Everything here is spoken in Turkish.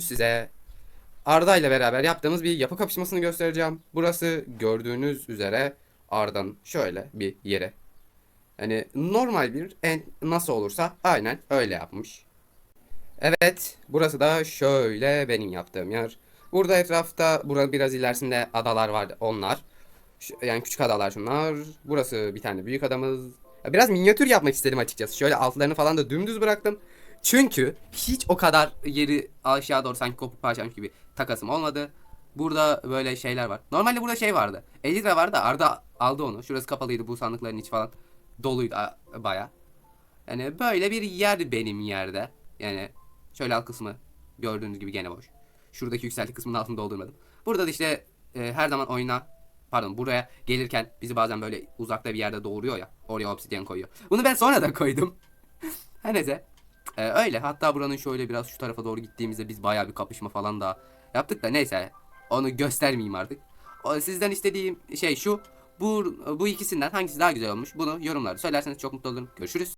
size Arda ile beraber yaptığımız bir yapı kapışmasını göstereceğim. Burası gördüğünüz üzere Arda'nın şöyle bir yeri. Hani normal bir en nasıl olursa aynen öyle yapmış. Evet, burası da şöyle benim yaptığım yer. Burada etrafta, buranın biraz ilerisinde adalar var, onlar. Yani küçük adalar şunlar. Burası bir tane büyük adamız. Biraz minyatür yapmak istedim açıkçası. Şöyle altlarını falan da dümdüz bıraktım. Çünkü hiç o kadar yeri aşağı doğru sanki kopuk parçamış gibi takasım olmadı. Burada böyle şeyler var. Normalde burada şey vardı. 50 lira vardı da Arda aldı onu. Şurası kapalıydı bu sandıkların içi falan. Doluydu baya. Yani böyle bir yer benim yerde. Yani şöyle alt kısmı gördüğünüz gibi gene boş. Şuradaki yükselti kısmının altını doldurmadım. Burada da işte e, her zaman oyuna pardon buraya gelirken bizi bazen böyle uzakta bir yerde doğuruyor ya. Oraya obsidyen koyuyor. Bunu ben sonradan koydum. Her neyse. E, öyle. Hatta buranın şöyle biraz şu tarafa doğru gittiğimizde biz bayağı bir kapışma falan da yaptık da neyse. Onu göstermeyeyim artık. O, sizden istediğim şey şu. Bu, bu ikisinden hangisi daha güzel olmuş? Bunu yorumlarda söylerseniz çok mutlu olurum. Görüşürüz.